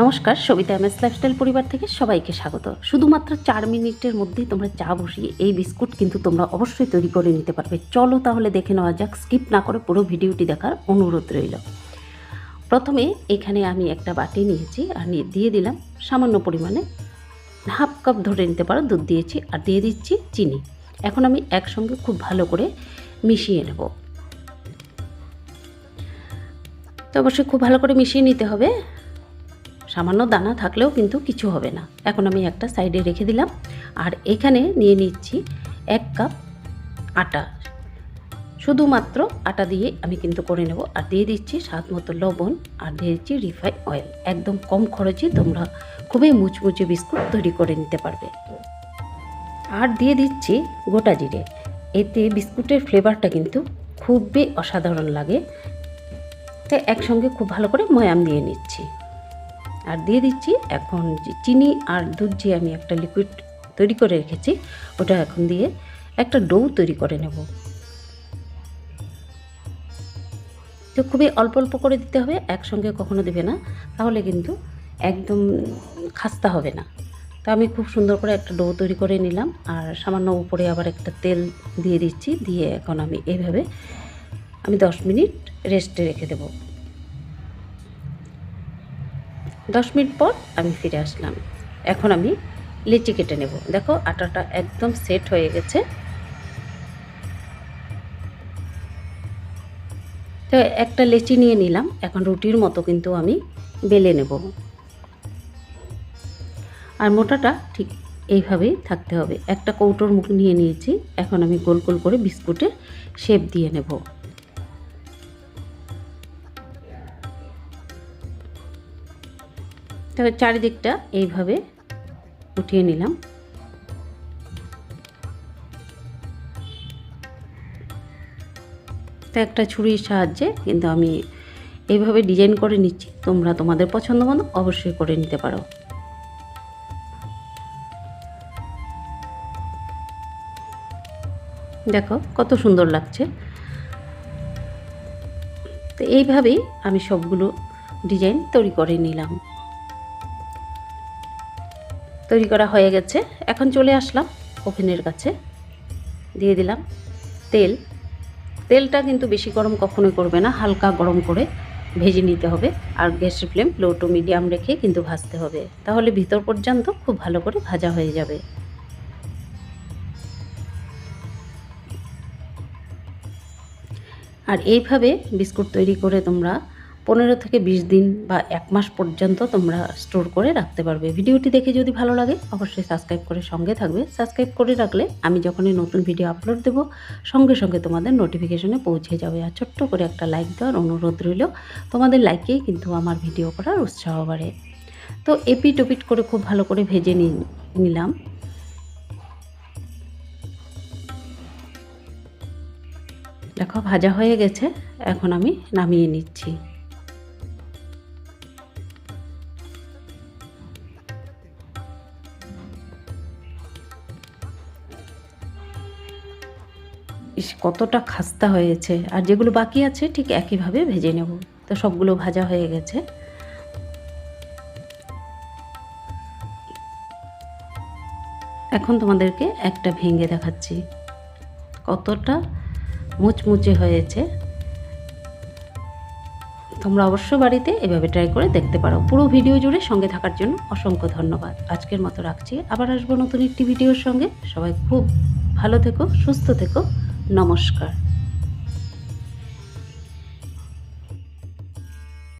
নমস্কার, Sabita MS lifestyle পরিবার থেকে সবাইকে স্বাগত। শুধুমাত্র চার মিনিটের মধ্যেই তোমরা চা বসিয়ে এই বিস্কুট কিন্তু তোমরা অবশ্যই তৈরি করে নিতে পারবে। চলো তাহলে দেখে নেওয়া যাক স্কিপ না করে পুরো ভিডিওটি দেখার অনুরোধ রইল। প্রথমে এখানে আমি একটা বাটি নিয়েছি, আর দিয়ে দিলাম সামান্য পরিমাণে হাফ কাপ ধরে নিতে পারো, দুধ দিয়েছি, আর দিয়ে দিচ্ছি চিনি। এখন আমি একসঙ্গে খুব ভালো করে মিশিয়ে নেব। তো অবশ্যই খুব ভালো করে মিশিয়ে নিতে হবে। সামান্য দানা থাকলেও কিন্তু কিছু হবে না। এখন আমি একটা সাইডে রেখে দিলাম আর এখানে নিয়ে নিচ্ছি এক কাপ আটা। শুধুমাত্র আটা দিয়ে আমি কিন্তু করে নেব। আর দিয়ে দিচ্ছি স্বাদ মতো লবণ আর দিয়ে দিচ্ছি রিফাইন অয়েল। একদম কম খরচে তোমরা খুবই মুচমুচে বিস্কুট তৈরি করে নিতে পারবে। আর দিয়ে দিচ্ছি গোটা জিরে। এতে বিস্কুটের ফ্লেভারটা কিন্তু খুবই অসাধারণ লাগে। তাই একসঙ্গে খুব ভালো করে ময়াম দিয়ে নিচ্ছি। আর দিয়ে দিচ্ছি এখন যে চিনি আর দুধ যে আমি একটা লিকুইড তৈরি করে রেখেছি, ওটা এখন দিয়ে একটা ডো তৈরি করে নেব। তো খুবই অল্প অল্প করে দিতে হবে, একসঙ্গে কখনো দেবে না, তাহলে কিন্তু একদম খাস্তা হবে না। তো আমি খুব সুন্দর করে একটা ডো তৈরি করে নিলাম, আর সামান্য উপরে আবার একটা তেল দিয়ে দিচ্ছি, দিয়ে এখন আমি এইভাবে আমি দশ মিনিট রেস্টে রেখে দেবো। দশ মিনিট পর আমি ফিরে আসলাম। এখন আমি লিচি কেটে নেব। দেখো, আটাটা একদম সেট হয়ে গেছে। তো একটা লেচি নিয়ে নিলাম। এখন রুটির মতো কিন্তু আমি বেলে নেব। আর মোটাটা ঠিক এইভাবেই থাকতে হবে। একটা কৌটোর মুখ নিয়ে নিয়েছি। এখন আমি গোল গোল করে বিস্কুটে শেপ দিয়ে নেব। তবে চারিদিকটা এইভাবে উঠিয়ে নিলাম। তো একটা ছুরির সাহায্যে কিন্তু আমি এইভাবে ডিজাইন করে নিচ্ছি। তোমরা তোমাদের পছন্দ মতো অবশ্যই করে নিতে পারো। দেখো, কত সুন্দর লাগছে। তো এইভাবেই আমি সবগুলো ডিজাইন তৈরি করে নিলাম। তৈরি করা হয়ে গেছে। এখন চলে আসলাম ওভেনের কাছে। দিয়ে দিলাম তেল। তেলটা কিন্তু বেশি গরম কখনোই করবে না, হালকা গরম করে ভেজে নিতে হবে। আর গ্যাসের ফ্লেম লো টু মিডিয়াম রেখে কিন্তু ভাজতে হবে। তাহলে ভিতর পর্যন্ত খুব ভালো করে ভাজা হয়ে যাবে। আর এইভাবে বিস্কুট তৈরি করে তোমরা পনেরো থেকে বিশ দিন বা এক মাস পর্যন্ত তোমরা স্টোর করে রাখতে পারবে। ভিডিওটি দেখে যদি ভালো লাগে, অবশ্যই সাবস্ক্রাইব করে সঙ্গে থাকবে। সাবস্ক্রাইব করে রাখলে আমি যখনই নতুন ভিডিও আপলোড দেবো, সঙ্গে সঙ্গে তোমাদের নোটিফিকেশনে পৌঁছে যাবে। আর ছোট্ট করে একটা লাইক দেওয়ার অনুরোধ রইল, তোমাদের লাইকেই কিন্তু আমার ভিডিও করার উৎসাহ বাড়ে। তো এপিট ওপিট করে খুব ভালো করে ভেজে নিলাম। দেখো, ভাজা হয়ে গেছে, এখন আমি নামিয়ে নিচ্ছি। ইস, কতটা খাস্তা হয়েছে। আর যেগুলো বাকি আছে, ঠিক একইভাবে ভেজে নেব। তো সবগুলো ভাজা হয়ে গেছে। এখন তোমাদেরকে একটা ভেঙে দেখাচ্ছি। কতটা মুচমুচে হয়েছে। তোমরা অবশ্য বাড়িতে এভাবে ট্রাই করে দেখতে পারো। পুরো ভিডিও জুড়ে সঙ্গে থাকার জন্য অসংখ্য ধন্যবাদ। আজকের মতো রাখছি। আবার আসব নতুন একটি ভিডিওর সঙ্গে। সবাই খুব ভালো থেকো, সুস্থ থেকো। নমস্কার।